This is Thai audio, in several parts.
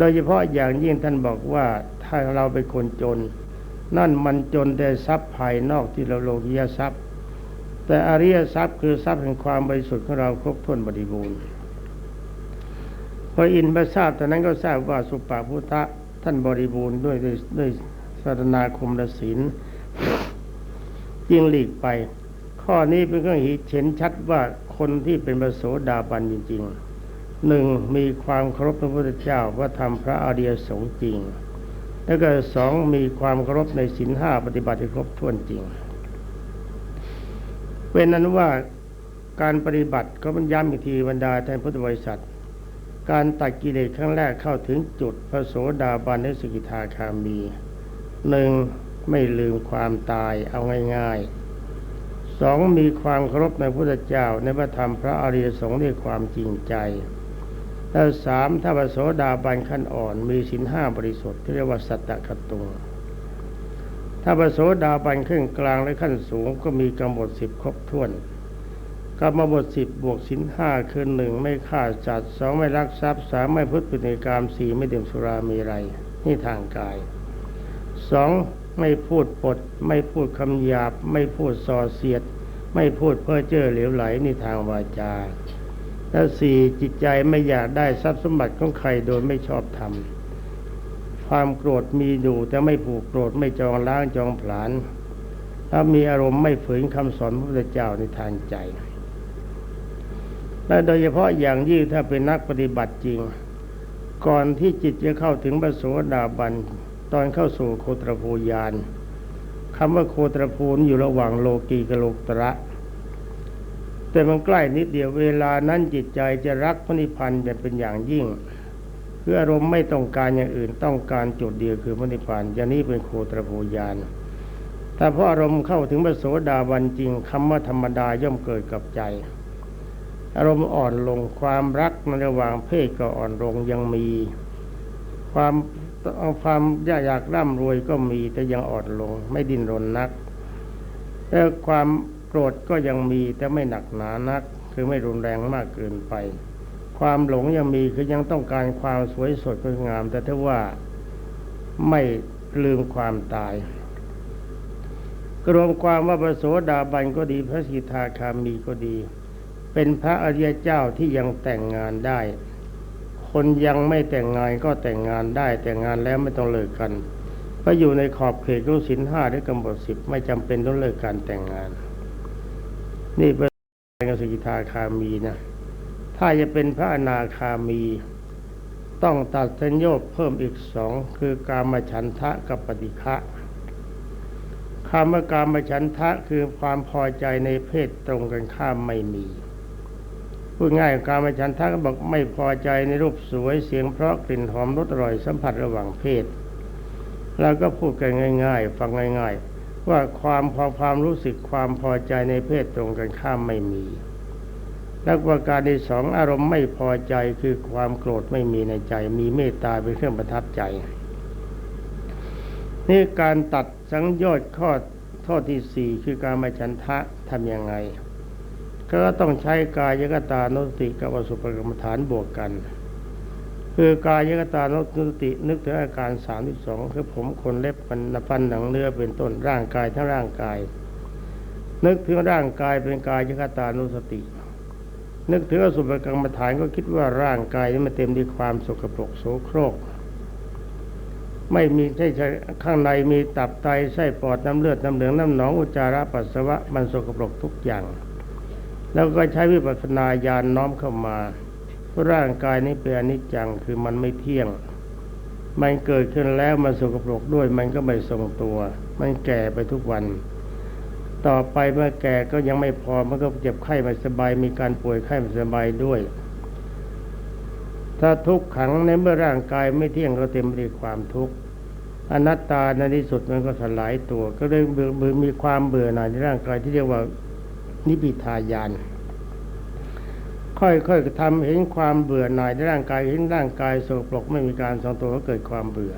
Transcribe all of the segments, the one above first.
โดยเฉพาะอย่างยิ่งท่านบอกว่าถ้าเราเป็นคนจน นั่นมันจนแต่ทรัพย์ภายนอกที่เราโลกียทรัพย์ แต่อริยทรัพย์คือทรัพย์แห่งความบริสุทธิ์ของเราครบถ้วนบริบูรณ์พออินทร์มาทราบตอนนั้นก็ทราบว่าสุปาพุทธะท่านบริบูรณ์ด้วยด้วยศาสนาคมและศีลยิ่งหลีกไป ข้อนี้เป็นเครื่องเห็นชัดว่าคนที่เป็นพระโสดาบันจริง ๆ หนึ่งมีความเคารพพระพุทธเจ้าว่าทำพระอริยสงฆ์จริง แล้วก็สองมีความเคารพในศีลห้าปฏิบัติครบถ้วนจริง เป็นนั้นว่าการปฏิบัติก็มันย้ำอีกทีบรรดาแทนพุทธบริษัท การตัดกิเลสครั้งแรกเข้าถึงจุดพระโสดาบันในสกิทาคามีหนึ่งไม่ลืมความตายเอาง่ายๆสองมีความเคารพในพระพุทธเจ้าในพระธรรมพระอริยสงฆ์ด้วยความจริงใจ แล้วสามถ้าพระโสดาบันขั้นอ่อนมีสินห้าบริสุทธิ์ที่เรียกว่าสัตตะคตุงถ้าพระโสดาบันขึ้นกลางและขั้นสูงก็มีกำหนดสิบครบถ้วนกรรมบทสิบบวกสินห้าคือหนึ่งไม่ฆ่าสัตว์สองไม่รักทรัพย์สามไม่พุทธปิกรรมสี่ไม่ดื่มสุรามีไรนี่ทางกายสองไม่พูดปด ไม่พูดคำหยาบ ไม่พูดส่อเสียด ไม่พูดเพ้อเจ้อเหลวไหลนี่ทางวาจา และสี่จิตใจไม่อยากได้ทรัพย์สมบัติของใครโดยไม่ชอบธรรมความโกรธมีอยู่แต่ไม่ผูกโกรธไม่จองล้างจองผลาญถ้ามีอารมณ์ไม่ฝืนคำสอนพระพุทธเจ้าในทางใจ และโดยเฉพาะอย่างยิ่งถ้าเป็นนักปฏิบัติจริง ก่อนที่จิตจะเข้าถึงพระโสดาบันตอนเข้าสู่โคตรภูยานคำว่าโคตรภูนอยู่ระหว่างโลกีกับโลกตระ แต่มันใกล้นิดเดียวเวลานั้นจิตใจจะรักพระนิพพานจะเป็นอย่างยิ่งคืออารมณ์ไม่ต้องการอย่างอื่นต้องการจุดเดียวคือพระนิพพานอย่างนี้เป็นโคตรภูยานถ้าพออารมณ์เข้าถึงพระโสดาบันจริงคำว่าธรรมดาย่อมเกิดกับใจ อารมณ์อ่อนลงความรักในระหว่างเพศก็อ่อนลงยังมี ความความอยากร่ำรวยก็มีแต่ยังอ่อนลง ไม่ดิ้นรนนักแล้วความ โกรธก็ยังมีแต่ไม่หนักหนานัก คือไม่รุนแรงมากเกินไป ความหลงยังมีคือยังต้องการความสวยสดงดงาม แต่ถ้าว่าไม่ลืมความตายรวมความว่าพระโสดาบันก็ดีพระสิทธาคามีก็ดี เป็นพระอริยเจ้าที่ยังแต่งงานได้ คนยังไม่แต่งงานก็แต่งงานได้ แต่งงานแล้วไม่ต้องเลิกกันเพราะอยู่ในขอบเขตของศีลห้าหรือกำหนดสิบไม่จำเป็นต้องเลิกการแต่งงาน นี่เป็นกสกิทาคามีนะ ถ้าจะเป็นพระอนาคามี ต้องตัดสัญญาเพิ่มอีกสองคือการมาฉันทะกับปฏิฆะคำว่าการมาฉันทะคือความพอใจในเพศตรงกันข้ามไม่มีพูดง่ายการมาฉันทะก็บอกไม่พอใจในรูปสวยเสียงเพราะกลิ่นหอมรสอร่อยสัมผัสระหว่างเพศเราก็พูดกันง่าย ๆ ฟังง่ายๆ ว่าความพอความรู้สึกความพอใจในเพศตรงกันข้ามไม่มีแล้วประการที่สองอารมณ์ไม่พอใจคือความโกรธไม่มีในใจ มีเมตตาเป็นเครื่องประทับใจ นี่การตัดสังโยชน์ข้อข้อที่สี่คือการมาฉันทะทำยังไง ก็ต้องใช้กายกตานุสติกับอสุภกรรมฐานบวกกัน คือกายกตานุสตินึกถึงอาการสามที่สองคือผมขนเล็บฟันฟันหนังเนื้อเป็นต้นร่างกายทั้งร่างกาย นึกถึงร่างกายเป็นกายกตานุสติ นึกถึงอสุภกรรมฐานก็คิดว่าร่างกายนี้มันเต็มด้วยความสกปรกโสโครก ไม่มีใช่ข้างในมีตับไตไส้ปอดน้ำเลือดน้ำเหลืองน้ำหนองอุจจาระปัสสาวะมันสกปรกทุกอย่าง แล้วก็ใช้วิปัสสนาญาณน้อมเข้ามา ร่างกายนี้เป็นอนิจจังคือมันไม่เที่ยง มันเกิดขึ้นแล้วมันสกปรกด้วย มันก็ไม่ทรงตัว มันแก่ไปทุกวัน ต่อไปเมื่อแก่ก็ยังไม่พอมันก็เจ็บไข้ไม่สบายมีการป่วยไข้ไม่สบายด้วย ถ้าทุกขังในเมื่อร่างกายไม่เที่ยงก็เต็มไปด้วยความทุกข์อนัตตาในที่สุดมันก็สลายตัว ก็เลยมีความเบื่อหน่ายในร่างกายที่เรียกว่านิพิทายาน ค่อยๆทำเห็นความเบื่อหน่ายในร่างกายเห็นร่างกายโสโครกไม่มีการทรงตัวก็เกิดความเบื่อ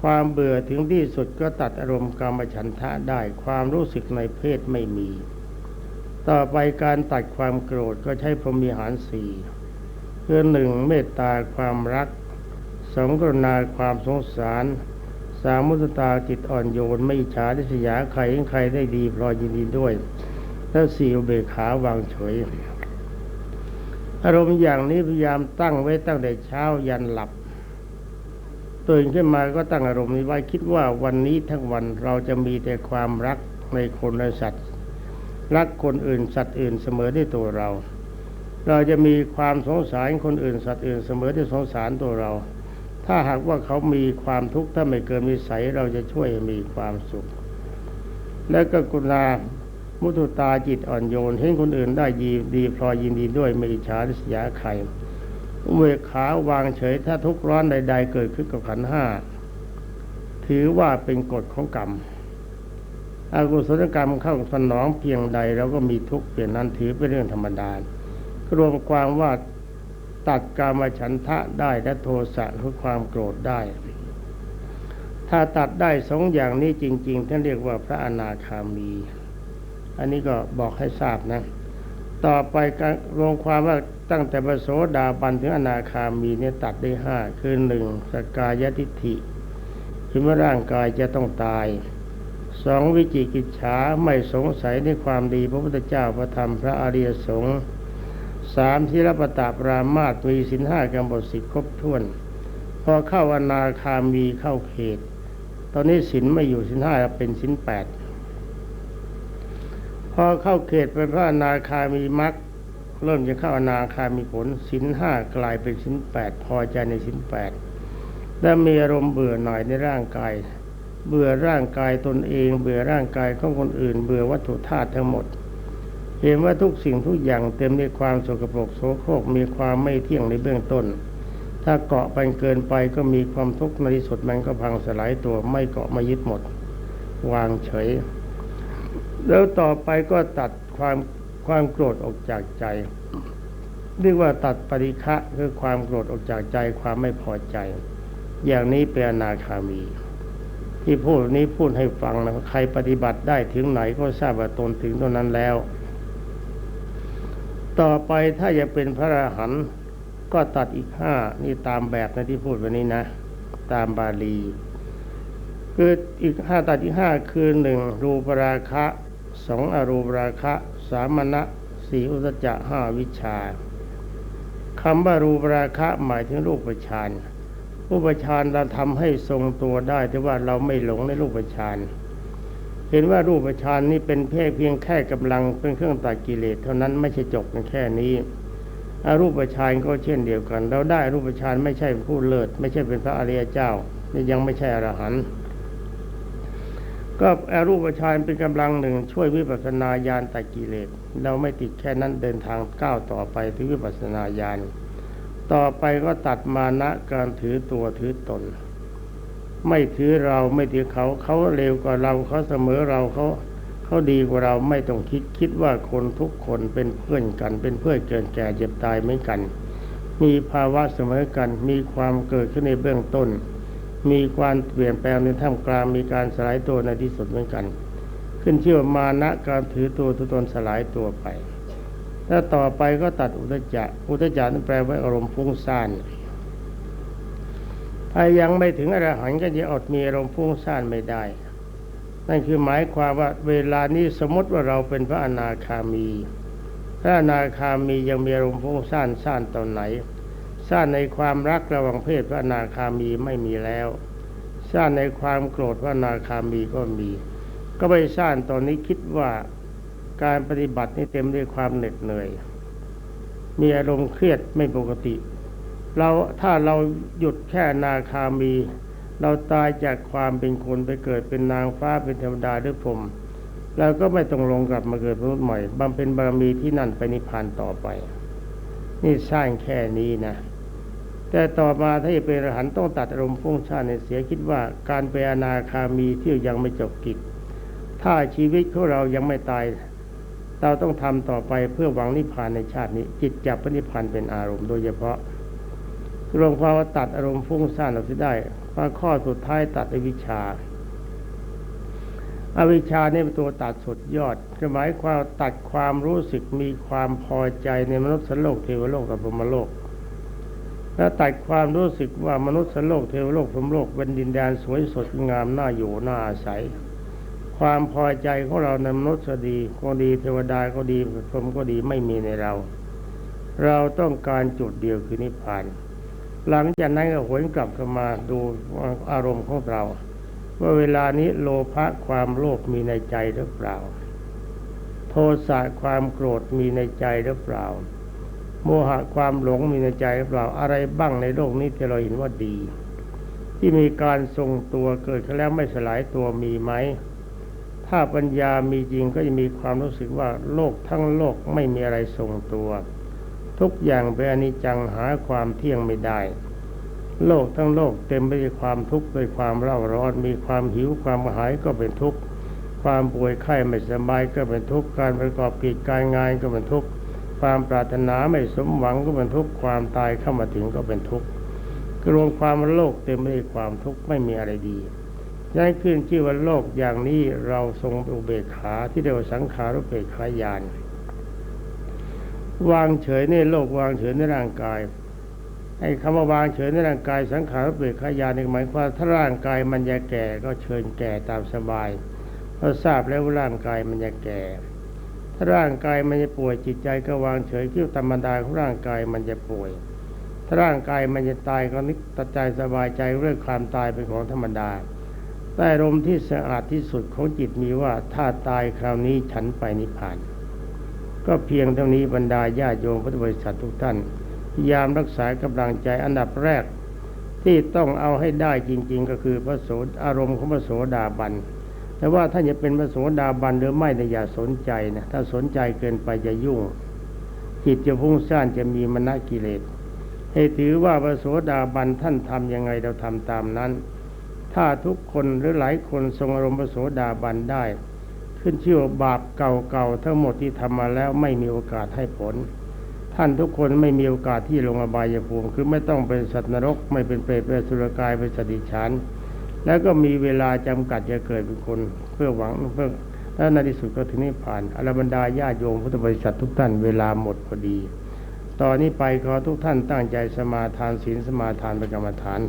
ความเบื่อถึงที่สุดก็ตัดอารมณ์กรรมฉันทะได้ ความรู้สึกในเพศไม่มี ต่อไปการตัดความโกรธก็ใช้พรหมีหารสี่คือหนึ่งเมตตาความรักสองกรุณาความสงสารสามมุตตาจิตอ่อนโยน ไม่ฉาทิษยาใครใครได้ดีพลอยยินดีด้วย แล้วสี่อุเบกขา วางเฉย อารมณ์อย่างนี้พยายามตั้งไว้ตั้งแต่เช้ายันหลับตื่นขึ้นมาก็ตั้งอารมณ์นี้ไว้คิดว่าวันนี้ทั้งวันเราจะมีแต่ความรักในคนและสัตว์ รักคนอื่นสัตว์อื่นเสมอที่ตัวเรา เราจะมีความสงสารคนอื่นสัตว์อื่นเสมอที่สงสารตัวเรา ถ้าหากว่าเขามีความทุกข์ถ้าไม่เกินวิสัยเราจะช่วยให้มีความสุข และก็กุณา มุทุตาจิตอ่อนโยนเห็นคนอื่นได้ดีดีพลอยยินดีด้วยไม่อิจฉาริษยาใครอุเบกขาวางเฉยถ้าทุกข์ร้อนใด ๆ เกิดขึ้นกับขันห้าถือว่าเป็นกฎของกรรมอากุศลกรรมเข้าสนองเพียงใดเราก็มีทุกข์เปลี่ยนนั้นถือเป็นเรื่องธรรมดารวมความว่าตัดกามฉันทะได้และโทสะคือความโกรธได้ ถ้าตัดได้สองอย่างนี้จริง ๆ ท่านเรียกว่าพระอนาคามี อันนี้ก็บอกให้ทราบนะ ต่อไปการรวมความว่าตั้งแต่ปโสดาบันถึงอนาคามีเนี่ยตัดได้ห้าคือหนึ่งสกายทิฐิคิดว่าร่างกายจะต้องตายสองวิจิกิจฉาไม่สงสัยในความดีพระพุทธเจ้าพระธรรมพระอริยสงฆ์สามที่รับประตาปรามาตมีสินห้ากำบทสิบครบถ้วน พอเข้าอนาคามีเข้าเขต ตอนนี้สินไม่อยู่สินห้าเป็นสินแปด พอเข้าเขตเป็นพระอนาคามีมรรคเริ่มจะเข้าอนาคามีผลสินห้ากลายเป็นสินแปดพอใจในสินแปดและมีอารมณ์เบื่อหน่ายในร่างกาย เบื่อร่างกายตนเอง เบื่อร่างกายของคนอื่น เบื่อวัตถุธาตุทั้งหมด เห็นว่าทุกสิ่งทุกอย่างเต็มด้วยความสกปรกโสโครกมีความไม่เที่ยงในเบื้องต้น ถ้าเกาะไปเกินไปก็มีความทุกข์ในที่สุดมันก็พังสลายตัวไม่เกาะไม่ยึดหมด วางเฉย แล้วต่อไปก็ตัดความความโกรธออกจากใจ เรียกว่าตัดปริฆะคือความโกรธออกจากใจความไม่พอใจ อย่างนี้เป็นอนาคามี ที่พูดนี้พูดให้ฟังนะใครปฏิบัติได้ถึงไหนก็ทราบว่าตนถึงตรงนั้นแล้ว ต่อไปถ้าจะเป็นพระอรหันต์ก็ตัดอีกห้านี่ตามแบบนะที่พูดวันนี้นะ ตามบาลีคืออีกห้าตัดอีกห้าคือหนึ่งรูปราคะ สองอรูปราคะสามณะสี่อุตจะห้าวิชาคำว่ารูปราคะหมายถึงรูปฌานรูปฌานเราทำให้ทรงตัวได้แต่ว่าเราไม่หลงในรูปฌานเห็นว่ารูปฌานนี้เป็นเพียงเพียงแค่กำลังเป็นเครื่องตัดกิเลสเท่านั้นไม่ใช่จบกันแค่นี้อรูปฌานก็เช่นเดียวกัน เราได้รูปฌานไม่ใช่ผู้เลิศไม่ใช่เป็นพระอริยเจ้านี่ยังไม่ใช่อรหันต์ ก็อรูปฌานเป็นกำลังหนึ่ง ช่วยวิปัสสนาญาณตัดกิเลสเราไม่ติดแค่นั้นเดินทางก้าวต่อไปถึงวิปัสสนาญาณต่อไปก็ตัดมานะการถือตัวถือตน ไม่ถือเราไม่ถือเขาเขาเร็วกว่าเราเขาเสมอเราเขาเขาดีกว่าเราไม่ต้องคิดคิดว่าคนทุกคนเป็นเพื่อนกัน เป็นเพื่อนเกินแก่เจ็บตายเหมือนกัน มีภาวะเสมอกันมีความเกิดขึ้นในเบื้องต้น มีความเปลี่ยนแปลงในท่ามกลางมีการสลายตัวในที่สุดเหมือนกัน ขึ้นเชื่อว่ามานะการถือตัวทุตนสลายตัวไป ถ้าต่อไปก็ตัดอุตจักอุตจักนั้นแปลว่าอารมณ์ฟุ้งซ่านถ้ายังไม่ถึงอรหันต์ก็จะอดมีอารมณ์ฟุ้งซ่านไม่ได้ นั่นคือหมายความว่าเวลานี้สมมติว่าเราเป็นพระอนาคามี พระอนาคามียังมีอารมณ์ฟุ้งซ่านซ่านตอนไหน ซ่านในความรักระหว่างเพศพระนาคามีไม่มีแล้วซ่านในความโกรธพระนาคามีก็มี ก็ไปซ่านตอนนี้คิดว่าการปฏิบัตินี่เต็มด้วยความเหน็ดเหนื่อย มีอารมณ์เครียดไม่ปกติ เราถ้าเราหยุดแค่นาคามี เราตายจากความเป็นคนไปเกิดเป็นนางฟ้าเป็นเทวดาหรือพรหมเราก็ไม่ต้องลงกลับมาเกิดมนุษย์ใหม่บำเพ็ญบารมีที่นั่นไปนิพพานต่อไป นี่สร้างแค่นี้นะ แต่ต่อมาถ้าจะเป็นอรหันต้องตัดอารมณ์ฟุ้งซ่านในเสียคิดว่าการเป็นอนาคามีที่ยังไม่จบกิจ ถ้าชีวิตของเรายังไม่ตาย เราต้องทำต่อไปเพื่อหวังนิพพานในชาตินี้ จิตจับพระนิพพานเป็นอารมณ์โดยเฉพาะรวมความว่าตัดอารมณ์ฟุ้งซ่านออกเสียได้ว่าข้อสุดท้ายตัดอวิชชาอวิชชาเนี่ยเป็นตัวตัดสุดยอดหมายความตัดความรู้สึกมีความพอใจในมนุษย์โลกเทวโลกกับพรหมโลก และตัดความรู้สึกว่ามนุษย์โลกเทวโลกพรหมโลกเป็นดินแดนสวยสดงามน่าอยู่น่าอาศัย ความพอใจของเราในมนุษย์ดีก็ดีเทวดาก็ดีพรหมก็ดีไม่มีในเรา เราต้องการจุดเดียวคือนิพพาน หลังจากนั้นก็หวนกลับเข้ามาดูอารมณ์ของเรา ว่าเวลานี้โลภะความโลภมีในใจหรือเปล่า โทสะความโกรธมีในใจหรือเปล่า โมหะความหลงมีในใจหรือเปล่าอะไรบ้างในโลกนี้ที่เราเห็นว่าดี ที่มีการทรงตัวเกิดขึ้นแล้วไม่สลายตัวมีไหม ถ้าปัญญามีจริงก็จะมีความรู้สึกว่าโลกทั้งโลกไม่มีอะไรทรงตัว ทุกอย่างเป็นอนิจจังหาความเที่ยงไม่ได้ โลกทั้งโลกเต็มไปด้วยความทุกข์ด้วยความเร่าร้อนมีความหิวความหายก็เป็นทุกข์ความป่วยไข้ไม่สบายก็เป็นทุกข์การประกอบกิจการงานก็เป็นทุกข์ ความปรารถนาไม่สมหวังก็เป็นทุกข์ความตายเข้ามาถึงก็เป็นทุกข์กรวมความว่าโลกเต็มไปด้วยความทุกข์ไม่มีอะไรดีย้ายขึ้นชื่อว่าโลกอย่างนี้เราทรงอุเบกขาที่เรียกว่าสังขารุเบกขายานวางเฉยในโลกวางเฉยในร่างกายไอ้คำว่าวางเฉยในร่างกายสังขารเปรกขายานี่หมายความถ้าร่างกายมันจะแก่ก็เชิญแก่ตามสบายเราทราบแล้วว่าร่างกายมันจะแก่ ร่างกายมันจะป่วยจิตใจก็วางเฉยคิดธรรมดาของร่างกายมันจะป่วย ถ้าร่างกายมันจะตายก็นึกตัดใจสบายใจเรื่องความตายเป็นของธรรมดา แต่ลมที่สะอาดที่สุดของจิตมีว่าถ้าตายคราวนี้ฉันไปนิพพาน ก็เพียงเท่านี้บรรดาญาโยมพุทธบริษัททุกท่านพยายามรักษากำลังใจอันดับแรกที่ต้องเอาให้ได้จริง ๆ ก็คือพระโสดอารมณ์ของพระโสดาบัน แต่ว่าท่านจะเป็นพระโสดาบันหรือไม่เนี่ยอย่าสนใจนะถ้าสนใจเกินไปจะยุ่ง จิตจะพุ่งซ่านจะมีมณกิเลส ให้ถือว่าพระโสดาบันท่านทำยังไงเราทำตามนั้น ถ้าทุกคนหรือหลายคนทรงอารมณ์พระโสดาบันได้ ขึ้นชื่อว่าบาปเก่าๆทั้งหมดที่ทำมาแล้วไม่มีโอกาสให้ผล ท่านทุกคนไม่มีโอกาสที่ลงอบายภูมิคือไม่ต้องเป็นสัตว์นรก ไม่เป็นเปรตเป็นสุรกายเป็นสติฉัน แล้วก็มีเวลาจำกัดจะเกิดเป็นคนเพื่อหวังเพื่อแล้วในที่สุดก็ถึงนิพพานอรบรรดาญาโยมพุทธบริษัททุกท่านเวลาหมดพอดี ตอนนี้ไปขอทุกท่านตั้งใจสมาทานศีลสมาทานประกรรมฐาน